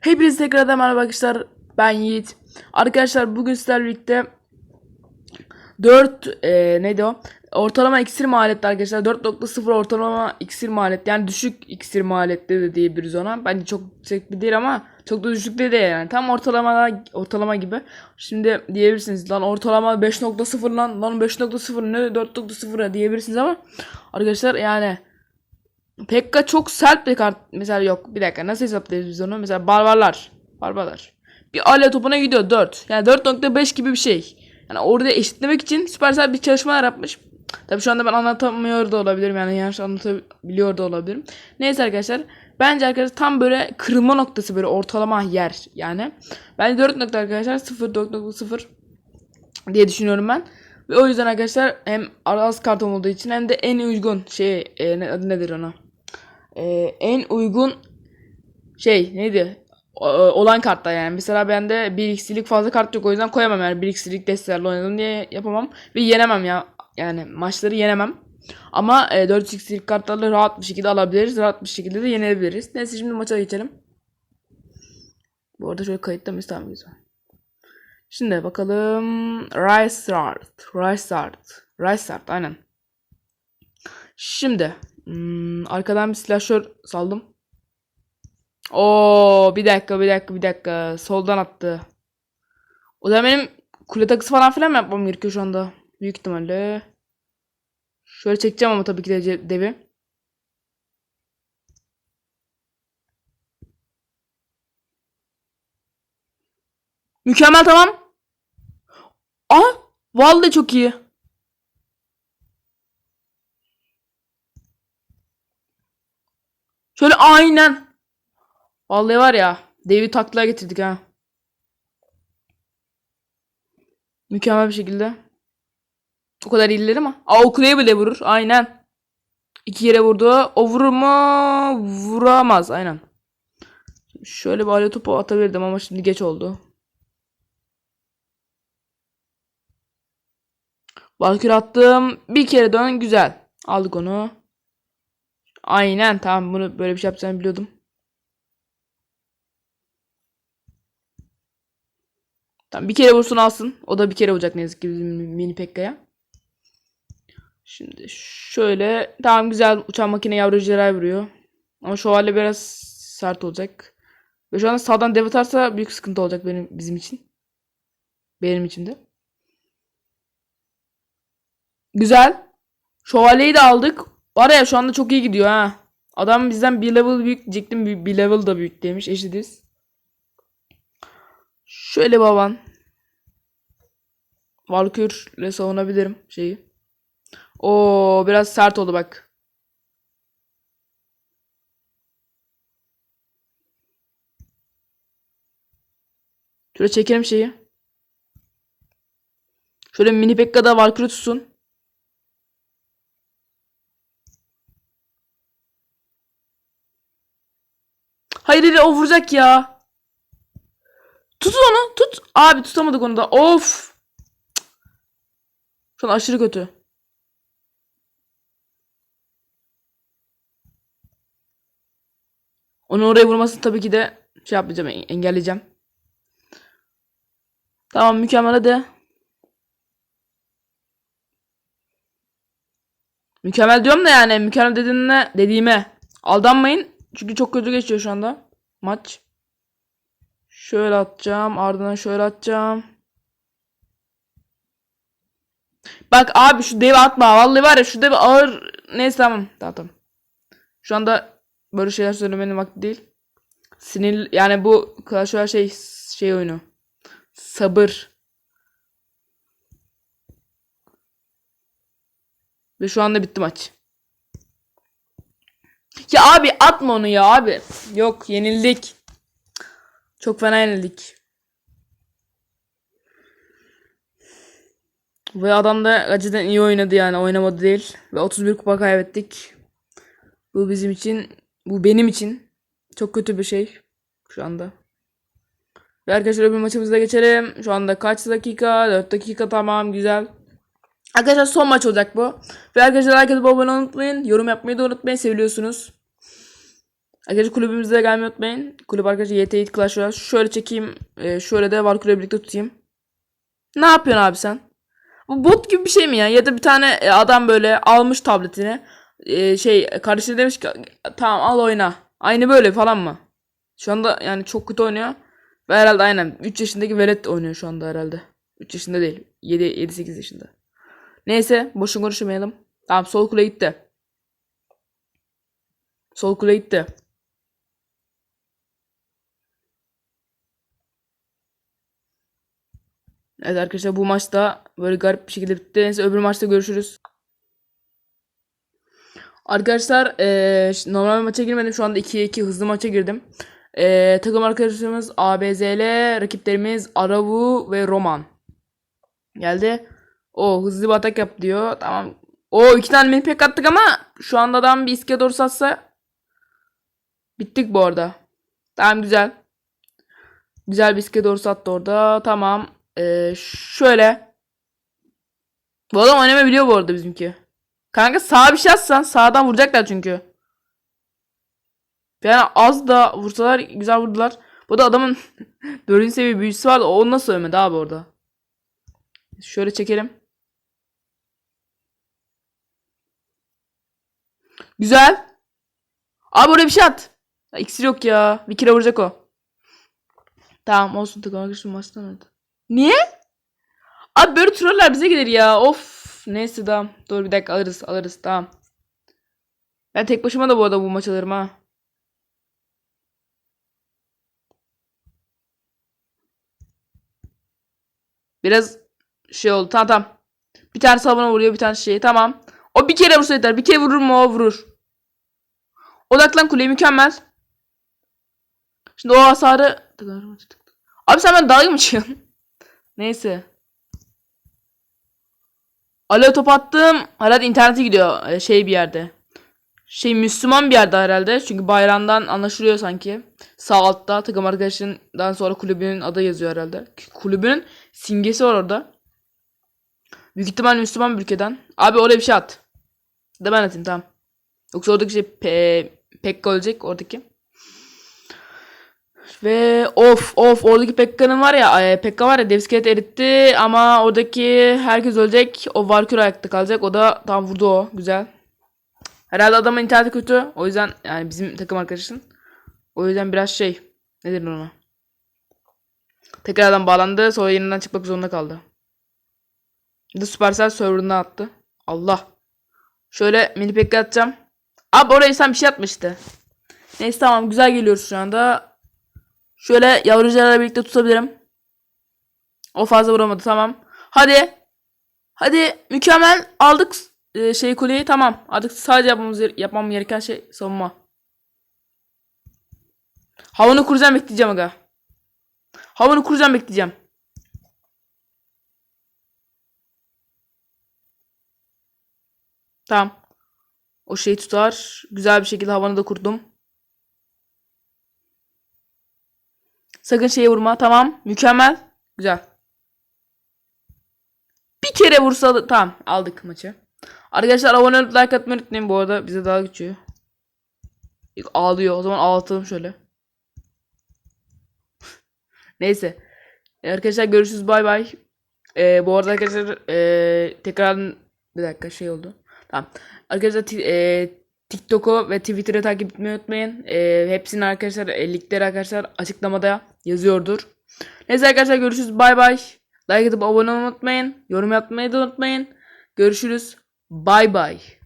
Hepinize tekrardan merhaba arkadaşlar. Ben Yiğit. Arkadaşlar bugün sizlerle birlikte 4 e, neydi o? Ortalama iksir maliyetli arkadaşlar. 4.0 ortalama iksir maliyetli. Yani düşük iksir maliyetli de diyebiliriz ona. Bence çok yüksek bir değil ama çok da düşük de değil yani. Tam ortalama ortalama gibi. Şimdi diyebilirsiniz lan ortalama 5.0 lan lan 5.0 ne 4.0 diyebilirsiniz ama arkadaşlar yani Pekka çok sert bir kart. Mesela yok bir dakika nasıl hesaplayacağız biz onu? Mesela barbarlar. Barbarlar. Bir alya topuna gidiyor 4. Yani 4.5 gibi bir şey. Yani orada eşitlemek için Supercell bir çalışmalar yapmış. Tabii şu anda ben anlatamıyor da olabilirim. Yani yanlış anlatabiliyor da olabilirim. Neyse arkadaşlar. Bence arkadaşlar tam böyle kırılma noktası böyle ortalama yer yani. Bence 4 nokta arkadaşlar 0 4.0 diye düşünüyorum ben. Ve o yüzden arkadaşlar hem az karton olduğu için hem de en uygun şey e, nedir ona? E, en uygun şey neydi? O- olan kartlar yani. Mesela bende 1x'lik fazla kart yok o yüzden koyamam yani 1x'lik destelerle oynadım diye yapamam ve yenemem ya. Yani maçları yenemem. Ama e, 4x'lik kartlarla rahat bir şekilde alabiliriz. Rahat bir şekilde de yenebiliriz. Neyse şimdi maça geçelim. Bu arada şöyle kayıtta mıyız? Tamam güzel. Şimdi bakalım. Rystart. Rystart. Rystart aynen. Şimdi. Hmm, arkadan bir silahşör saldım. Oo bir dakika bir dakika bir dakika. Soldan attı. O zaman benim kule takısı falan filan mı yapmam gerekiyor şu anda? Büyük ihtimalle. Şöyle çekeceğim ama tabii ki de devi. Mükemmel tamam. Aa, vallahi çok iyi. Şöyle aynen. Vallahi var ya, devi taklaya getirdik ha. Mükemmel bir şekilde. O kadar iyiler ama. Aa o kuleye bile vurur. Aynen. İki yere vurdu. O vurur mu? Vuramaz. Aynen. Şöyle bir alev topu atabilirdim ama şimdi geç oldu. Valkür attım. Bir kere dön. Güzel. Aldık onu. Aynen. Tamam bunu böyle bir şey yapacağını biliyordum. Tamam bir kere vursun alsın. O da bir kere olacak ne yazık ki bizim mini Pekka'ya. Şimdi şöyle tamam güzel uçan makine yavruculara vuruyor. Ama şövalye biraz sert olacak. Ve şu anda sağdan dev atarsa büyük sıkıntı olacak benim bizim için. Benim için de. Güzel. Şövalyeyi de aldık. Var ya şu anda çok iyi gidiyor ha. Adam bizden bir level büyük diyecektim. Bir, bir level da büyük demiş. Eşitiz. Şöyle baban. Valkür'le savunabilirim şeyi. O biraz sert oldu bak. Şöyle çekelim şeyi. Şöyle mini Pekka'da Valkür'ü tutsun. Hayır hayır o vuracak ya. Tut onu tut. Abi tutamadık onu da. Of. Şu an aşırı kötü. Onu oraya vurmasını tabii ki de şey yapmayacağım en- engelleyeceğim. Tamam mükemmel hadi. Mükemmel diyorum da yani mükemmel dediğine dediğime aldanmayın. Çünkü çok kötü geçiyor şu anda maç. Şöyle atacağım. Ardından şöyle atacağım. Bak abi şu devi atma. Vallahi var ya şu devi ağır. Neyse tamam. Tamam tamam. Şu anda böyle şeyler söylemenin vakti değil. Sinir yani bu Clash Royale şey şey oyunu. Sabır. Ve şu anda bitti maç. Ya abi atma onu ya abi. Yok yenildik. Çok fena yenildik. Ve adam da acıdan iyi oynadı yani oynamadı değil. Ve 31 kupa kaybettik. Bu bizim için, bu benim için çok kötü bir şey şu anda. Ve arkadaşlar öbür maçımıza geçelim. Şu anda kaç dakika? 4 dakika tamam güzel. Arkadaşlar son maç olacak bu. Ve arkadaşlar herkese abone unutmayın. Yorum yapmayı da unutmayın. Seviliyorsunuz. Arkadaşlar kulübümüze gelmeyi unutmayın. Kulüp arkadaşlar YT Clash Royale. Şöyle çekeyim. e, şöyle de Varkur'la birlikte tutayım. Ne yapıyorsun abi sen? Bu bot gibi bir şey mi ya? Ya da bir tane e, adam böyle almış tabletini. E, şey kardeşine demiş ki tamam al oyna. Aynı böyle falan mı? Şu anda yani çok kötü oynuyor. Ve herhalde aynen 3 yaşındaki velet oynuyor şu anda herhalde. 3 yaşında değil. 7 7 8 yaşında. Neyse boşuna konuşmayalım. Tamam sol kule gitti. Sol kule gitti. Evet arkadaşlar bu maçta böyle garip bir şekilde bitti. Neyse öbür maçta görüşürüz. Arkadaşlar eee, ş- normal maça girmedim. Şu anda 2'ye 2 hızlı maça girdim. Eee, takım arkadaşlarımız ABZL, rakiplerimiz Aravu ve Roman. Geldi. O hızlı bir atak yap diyor. Tamam. O iki tane mini pek attık ama şu anda adam bir iske doğru satsa bittik bu arada. Tamam güzel. Güzel bir iske doğru sattı orada. Tamam. Ee, şöyle. Bu adam oynamayabiliyor bu arada bizimki. Kanka sağa bir şey atsan sağdan vuracaklar çünkü. Yani az da vursalar güzel vurdular. Bu da adamın 4. seviye büyücüsü vardı. O nasıl ölmedi abi orada? Şöyle çekelim. Güzel. Abi oraya bir şey at. Ya, yok ya. Bir kere vuracak o. Tamam olsun takım arkadaşım maçtan hadi. Niye? Abi böyle troller bize gelir ya. Of. Neyse tamam. Dur bir dakika alırız alırız tamam. Ben tek başıma da bu arada bu maç alırım ha. Biraz şey oldu. Tamam tamam. Bir tane savuna vuruyor bir tane şey. Tamam. O bir kere vursa yeter. Bir kere vurur mu o vurur. Odaklan kuleye mükemmel. Şimdi o hasarı... Abi sen ben dalga mı geçiyorsun? Neyse. Alo top attım. Herhalde internete gidiyor. e, Şey bir yerde. Şey Müslüman bir yerde herhalde. Çünkü bayrağından anlaşılıyor sanki. Sağ altta takım arkadaşından sonra kulübünün adı yazıyor herhalde. Kulübünün simgesi var orada. Büyük ihtimal Müslüman bir ülkeden. Abi oraya bir şey at. Da ben atayım tamam. Yoksa oradaki şey pe Pekka ölecek oradaki. Ve of of oradaki Pekka'nın var ya Pekka var ya Devsket eritti ama oradaki herkes ölecek. O Valkyrie ayakta kalacak. O da tam vurdu o. Güzel. Herhalde adamın interneti kötü. O yüzden yani bizim takım arkadaşın. O yüzden biraz şey. Nedir ona? Tekrardan bağlandı. Sonra yeniden çıkmak zorunda kaldı. De Supercell server'ına attı. Allah. Şöyle mini pekka atacağım. Abi oraya sen bir şey atmıştı. Neyse tamam güzel geliyoruz şu anda. Şöyle yavrucalarla birlikte tutabilirim. O fazla vuramadı tamam. Hadi. Hadi mükemmel aldık e, şey kuleyi tamam. Artık sadece yapmamız yapmam gereken şey savunma. Havanı kuracağım bekleyeceğim aga. Havanı kuracağım bekleyeceğim. Tamam. O şeyi tutar. Güzel bir şekilde havanı da kurdum. Sakın şeye vurma. Tamam. Mükemmel. Güzel. Bir kere vursa da- tamam aldık maçı. Arkadaşlar abone olup like atmayı unutmayın bu arada bize daha geçiyor. İlk ağlıyor. O zaman ağlatalım şöyle. Neyse. Ee, Arkadaşlar görüşürüz. Bay bay. Ee, bu arada arkadaşlar ee, tekrar bir dakika şey oldu. Tamam. Arkadaşlar ee, TikTok'u ve Twitter'ı takip etmeyi unutmayın. Ee, hepsinin arkadaşlar e, linkleri arkadaşlar açıklamada yazıyordur. Neyse arkadaşlar görüşürüz. Bay bay. Like atıp abone olmayı unutmayın. Yorum yapmayı da unutmayın. Görüşürüz. Bay bay.